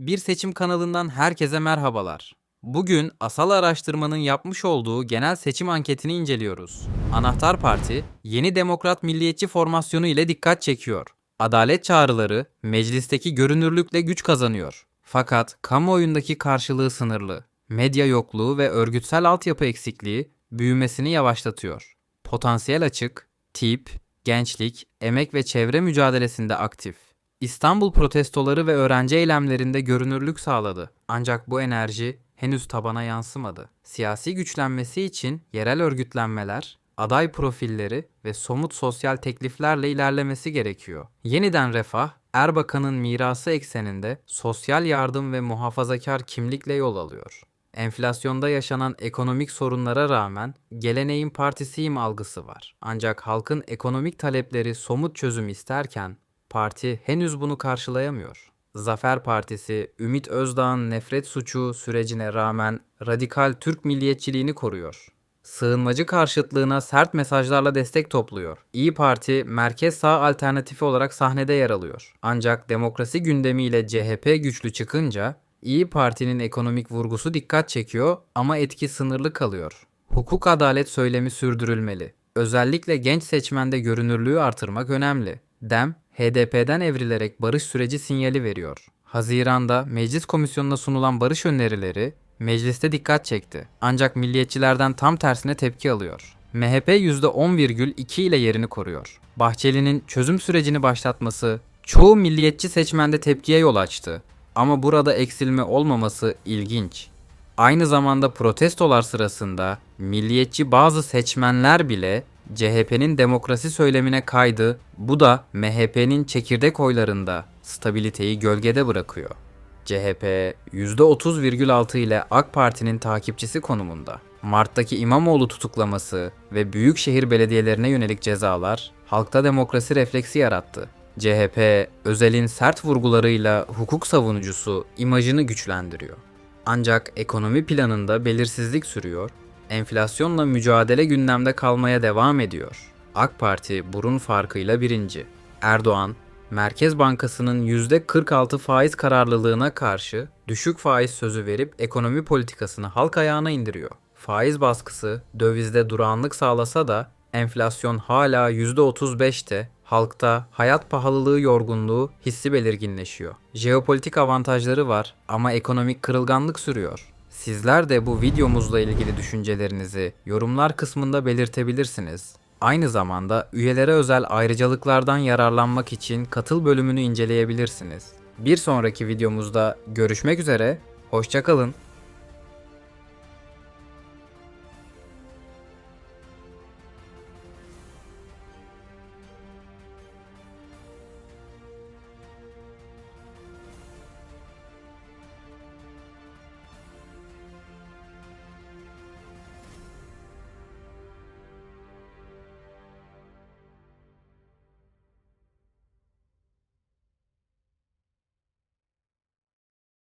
Bir seçim kanalından herkese merhabalar. Bugün Asal Araştırma'nın yapmış olduğu genel seçim anketini inceliyoruz. Anahtar Parti, yeni demokrat milliyetçi formasyonu ile dikkat çekiyor. Adalet çağrıları meclisteki görünürlükle güç kazanıyor. Fakat kamuoyundaki karşılığı sınırlı. Medya yokluğu ve örgütsel altyapı eksikliği büyümesini yavaşlatıyor. Potansiyel açık, tip, gençlik, emek ve çevre mücadelesinde aktif. İstanbul protestoları ve öğrenci eylemlerinde görünürlük sağladı. Ancak bu enerji henüz tabana yansımadı. Siyasi güçlenmesi için yerel örgütlenmeler, aday profilleri ve somut sosyal tekliflerle ilerlemesi gerekiyor. Yeniden refah, Erbakan'ın mirası ekseninde sosyal yardım ve muhafazakar kimlikle yol alıyor. Enflasyonda yaşanan ekonomik sorunlara rağmen geleneğin partisiyim algısı var. Ancak halkın ekonomik talepleri somut çözüm isterken parti henüz bunu karşılayamıyor. Zafer Partisi, Ümit Özdağ'ın nefret suçu sürecine rağmen radikal Türk milliyetçiliğini koruyor. Sığınmacı karşıtlığına sert mesajlarla destek topluyor. İyi Parti merkez sağ alternatifi olarak sahnede yer alıyor. Ancak demokrasi gündemiyle CHP güçlü çıkınca İyi Parti'nin ekonomik vurgusu dikkat çekiyor ama etki sınırlı kalıyor. Hukuk adalet söylemi sürdürülmeli. Özellikle genç seçmende görünürlüğü artırmak önemli. DEM, HDP'den evrilerek barış süreci sinyali veriyor. Haziran'da meclis komisyonuna sunulan barış önerileri mecliste dikkat çekti. Ancak milliyetçilerden tam tersine tepki alıyor. MHP %10,2 ile yerini koruyor. Bahçeli'nin çözüm sürecini başlatması çoğu milliyetçi seçmende tepkiye yol açtı. Ama burada eksilme olmaması ilginç. Aynı zamanda protestolar sırasında milliyetçi bazı seçmenler bile CHP'nin demokrasi söylemine kaydı. Bu da MHP'nin çekirdek oylarında stabiliteyi gölgede bırakıyor. CHP %30,6 ile AK Parti'nin takipçisi konumunda. Mart'taki İmamoğlu tutuklaması ve büyükşehir belediyelerine yönelik cezalar halkta demokrasi refleksi yarattı. CHP, Özel'in sert vurgularıyla hukuk savunucusu imajını güçlendiriyor. Ancak ekonomi planında belirsizlik sürüyor, enflasyonla mücadele gündemde kalmaya devam ediyor. AK Parti burun farkıyla birinci. Erdoğan, Merkez Bankası'nın %46 faiz kararlılığına karşı düşük faiz sözü verip ekonomi politikasını halk ayağına indiriyor. Faiz baskısı dövizde durağanlık sağlasa da enflasyon hala %35'te halkta hayat pahalılığı yorgunluğu hissi belirginleşiyor. Jeopolitik avantajları var ama ekonomik kırılganlık sürüyor. Sizler de bu videomuzla ilgili düşüncelerinizi yorumlar kısmında belirtebilirsiniz. Aynı zamanda üyelere özel ayrıcalıklardan yararlanmak için katıl bölümünü inceleyebilirsiniz. Bir sonraki videomuzda görüşmek üzere, hoşçakalın.